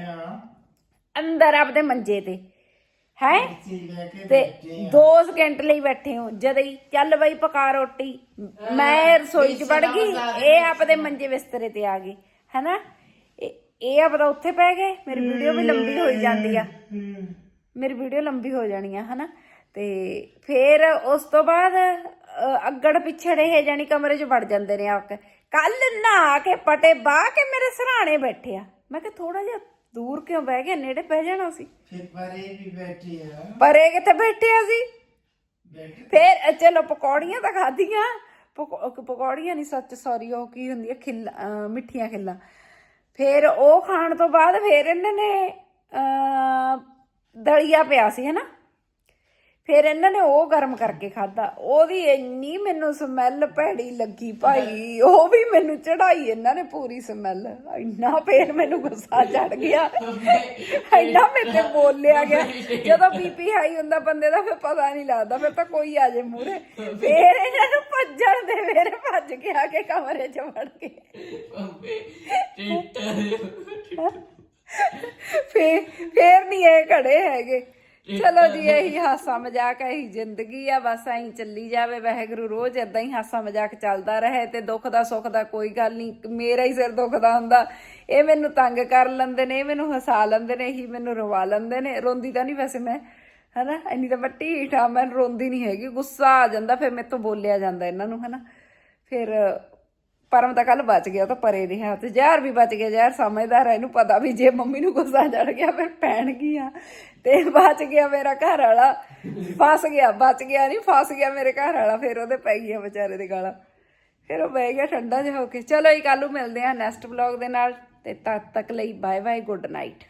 ਅੰਦਰ ਆਪਦੇ ਮੰਜੇ ਤੇ। ਹੈ? ਤੇ 2 ਸਕਿੰਟ ਲਈ ਬੈਠੇ ਹੋ ਜਦ ਹੀ ਚੱਲ ਬਈ ਪਕਾ ਰੋਟੀ ਮੈਂ ਰਸੋਈ 'ਚ ਵੜ ਗਈ ਇਹ ਆਪਦੇ ਮੰਜੇ ਬਿਸਤਰੇ ਤੇ ਆ ਗਏ ਹੈਨਾ? ਇਹ- ਆਪਦਾ ਉੱਥੇ ਪੈ ਗਏ ਮੇਰੀ ਵੀਡੀਓ ਵੀ ਲੰਬੀ ਹੋਈ ਜਾਂਦੀ ਆ। ਮੇਰੀ ਵੀਡੀਓ ਲੰਬੀ ਹੋ ਜਾਣੀ ਆ ਹਨਾ? ਤੇ ਫਿਰ ਉਸ ਤੋਂ ਬਾਅਦ ਅੱਗੜ ਪਿਛੜੇ ਇਹ ਜਾਨੀ ਕਮਰੇ 'ਚ ਵੜ ਜਾਂਦੇ ਨੇ ਆ ਕੇ। ਕੱਲ ਨਹਾ ਕੇ ਪਟੇ ਬਾਹ ਕੇ ਮੇਰੇ ਸਰਾਣੇ ਬੈਠੇ ਆ। ਮੈਂ ਕਿ ਥੋੜਾ ਜਿਹਾ ਦੂਰ ਕਿਉਂ ਬਹਿ ਗਏ? ਨੇੜੇ ਪੈ ਜਾਣਾ ਸੀ। ਫਿਰ ਪਰੇ ਵੀ ਬੈਠੀ ਆ। ਪਰ ਕਿੱਥੇ ਸੀ? ਫਿਰ ਚਲੋ ਪਕੌੜੀਆਂ ਤਾਂ ਖਾਧੀਆਂ। ਪਕੌ- ਪਕੌੜੀਆਂ ਨਹੀਂ ਸੱਚ ਸੌਰੀ ਉਹ ਕੀ ਹੁੰਦੀ ਹੈ ਖਿੱਲ ਮਿੱਠੀਆਂ ਖਿੱਲਾਂ। ਫਿਰ ਉਹ ਖਾਣ ਤੋਂ ਬਾਅਦ ਫਿਰ ਇਹਨਾਂ ਨੇ ਦਲੀਆ ਪਿਆ ਸੀ ਹਨਾ? ਫਿਰ ਇਹਨਾਂ ਨੇ ਉਹ ਗਰਮ ਕਰਕੇ ਖਾਦਾ ਉਹਦੀ ਇੰਨੀ ਮੈਨੂੰ ਸਮੈਲ ਭੈੜੀ ਲੱਗੀ ਭਾਈ। ਉਹ ਵੀ ਮੈਨੂੰ ਚੜਾਈ ਇਹਨਾਂ ਨੇ ਪੂਰੀ ਸਮੈਲ। ਇੰਨਾ ਫੇਰ ਮੈਨੂੰ ਗੁੱਸਾ ਚੜ ਗਿਆ। ਇੰਨਾ ਮੇਰੇ ਬੋਲਿਆ ਗਿਆ। ਜਦੋਂ ਬੀਪੀ ਹਾਈ ਹੁੰਦਾ ਬੰਦੇ ਦਾ ਫਿਰ ਪਤਾ ਨਹੀਂ ਲੱਗਦਾ। ਫਿਰ ਤਾਂ ਕੋਈ ਆ ਜੇ ਮੂਰੇ ਫੇਰ ਇਹਨਾਂ ਨੂੰ ਭੱਜਣ ਦੇ ਮੇਰੇ ਭੱਜ ਕੇ ਆ ਕੇ ਕਮਰੇ 'ਚ ਵੜ ਕੇ ਫੇਰ ਫੇਰ ਨਹੀਂ ਇਹ ਖੜੇ ਹੈਗੇ। ਚਲੋ ਜੀ, ਇਹੀ ਹਾਸਾ ਮਜ਼ਾਕ, ਇਹੀ ਜ਼ਿੰਦਗੀ ਆ, ਬਸ ਐਂ ਚੱਲੀ ਜਾਵੇ ਵਾਹਿਗੁਰੂ ਰੋਜ਼ ਇਦਾਂ ਹੀ ਹਾਸਾ ਮਜ਼ਾਕ ਚੱਲਦਾ ਰਹੇ ਤੇ ਦੁੱਖ ਦਾ ਸੁੱਖ ਦਾ ਕੋਈ ਗੱਲ ਨਹੀਂ, ਮੇਰਾ ਹੀ ਸਿਰ ਦੁਖਦਾ ਹੁੰਦਾ। ਇਹ ਮੈਨੂੰ ਤੰਗ ਕਰ ਲੈਂਦੇ ਨੇ, ਇਹ ਮੈਨੂੰ ਹਸਾ ਲੈਂਦੇ ਨੇ, ਇਹੀ ਮੈਨੂੰ ਰਵਾ ਲੈਂਦੇ ਨੇ। ਰੋਂਦੀ ਤਾਂ ਨਹੀਂ ਵੈਸੇ ਮੈਂ, ਹਨਾ? ਇੰਨੀ ਤਾਂ ਮੈਂ ਢੀਠ ਆ, ਮੈਂ ਰੋਂਦੀ ਨਹੀਂ ਹੈਗੀ, ਗੁੱਸਾ ਆ ਜਾਂਦਾ, ਫਿਰ ਮੇਰੇ ਤੋਂ ਬੋਲਿਆ ਜਾਂਦਾ ਇਹਨਾਂ ਨੂੰ, ਹਨਾ? ਫਿਰ ਪਰਮ ਤਾਂ ਕੱਲ ਬਚ ਗਿਆ ਉਹ ਤਾਂ ਪਰੇ ਰਿਹਾ ਤੇ ਜ਼ਹਿਰ ਵੀ ਬਚ ਗਿਆ, ਜ਼ਹਿਰ ਸਮਝਦਾਰ ਹੈ ਇਹਨੂੰ ਪਤਾ ਵੀ ਜੇ ਮੰਮੀ ਨੂੰ ਗੁੱਸਾ ਚੜ ਗਿਆ, ਫਿਰ ਪੈਣਗੀਆਂ ਤੇ ਬਚ ਗਿਆ ਮੇਰਾ ਘਰ ਵਾਲਾ। ਫਸ ਗਿਆ, ਬਚ ਗਿਆ ਨਹੀਂ ਫਸ ਗਿਆ ਮੇਰੇ ਘਰ ਵਾਲਾ, ਫਿਰ ਉਹਦੇ ਪੈ ਗਿਆ ਵਿਚਾਰੇ ਦੇ ਗਾਲਾਂ। ਫਿਰ ਉਹ ਬਹਿ ਗਿਆ ਠੰਡਾ ਜਿਹਾ ਹੋ ਕੇ। ਚਲੋ ਜੀ ਕੱਲ ਨੂੰ ਮਿਲਦੇ ਆ ਨੈਕਸਟ ਵਲੌਗ ਦੇ ਨਾਲ। ਤੇ ਤਦ ਤੱਕ ਲਈ ਬਾਏ ਬਾਏ ਗੁੱਡ ਨਾਈਟ